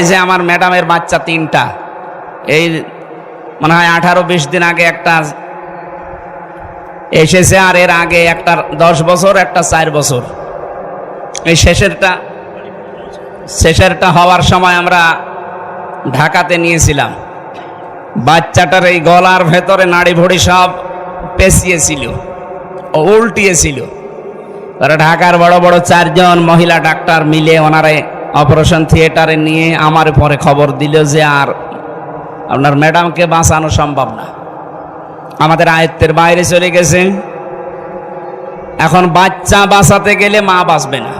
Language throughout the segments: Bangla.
এই যে আমার ম্যাডামের বাচ্চা তিনটা, এই মনে হয় আঠারো বিশ দিন আগে একটা এসেছে আর এর আগে একটা দশ বছর, একটা চার বছর। এই শেষেরটা শেষেরটা হওয়ার সময় আমরা ঢাকাতে নিয়েছিলাম। বাচ্চাটার এই গলার ভেতরে নাড়ি ভড়ি সব পেঁচিয়েছিল, উল্টিয়েছিল। ঢাকার বড় বড় চারজন মহিলা ডাক্তার মিলে ওনারে অপারেশন থিয়েটারে নিয়ে আমার পরে খবর দিল যে আর আপনার ম্যাডামকে বাঁচানো সম্ভব না। আমাদের আয়ত্তের বাইরে চলে গেছে। এখন বাচ্চা বাঁচাতে গেলে মা বাঁচবে না।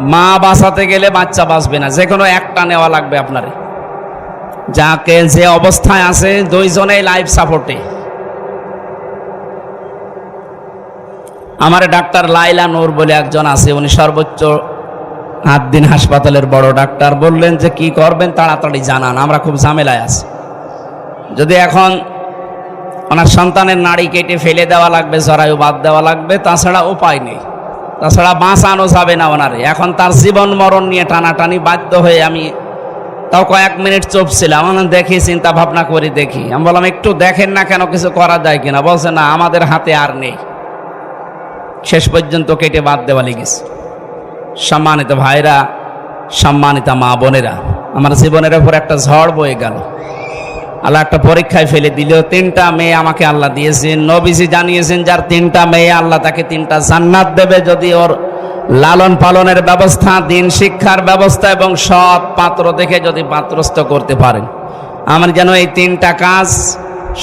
মা বাঁচাতে গেলে বাচ্চা বাঁচবে না। যে কোনো একটা নেওয়া লাগবে আপনারে। যাকে যে অবস্থায় আছে, দুইজনেই লাইফ সাপোর্টে আমার ডাক্তার লাইলা নূর বলে একজন আছে, উনি সর্বোচ্চ হাত দিন হাসপাতালের বড় ডাক্তার বললেন যে, কি করবেন? তাড়াতাড়ি জানান, আমরা খুব ঝামেলায় আছি। যদি এখন ওনার সন্তানের নাড়ি কেটে ফেলে দেওয়া লাগবে, জরায়ু বাদ দেওয়া লাগবে, তাছাড়া উপায় নেই। তাছাড়া বাঁচানো যাবে না ওনারে। এখন তার জীবন মরণ নিয়ে টানাটানি বাধ্য হয়ে আমি তাও কয়েক মিনিট চুপ ছিলাম দেখি, চিন্তা ভাবনা করি দেখি। আমি বললাম, একটু দেখেন না কেন, কিছু করা যায় কিনা? বলছে, না, আমাদের হাতে আর নেই। শেষ পর্যন্ত কেটে বাদ দেওয়া লেগেছে। সম্মানিত ভাইরা, সম্মানিত মা বোনেরা, আমার জীবনের উপর একটা ঝড় বয়ে গেল। আল্লাহ একটা পরীক্ষায় ফেলে দিল তিনটা মেয়ে আমাকে আল্লাহ দিয়েছেন। নবীজি জানিয়েছেন, যার তিনটা মেয়ে আল্লাহ তাকে তিনটা জান্নাত দেবে যদি ওর লালন পালনের ব্যবস্থা, দিন শিক্ষার ব্যবস্থা এবং সৎ পাত্র দেখে যদি পাত্রস্থ করতে পারেন। আমার যেন এই তিনটা কাজ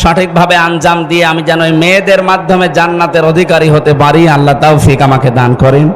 সঠিকভাবে আঞ্জাম দিয়ে আমি যেন মেয়েদের মাধ্যমে জান্নাতের অধিকারী হতে পারি। আল্লাহ তাও ফিক আমাকে দান করেন।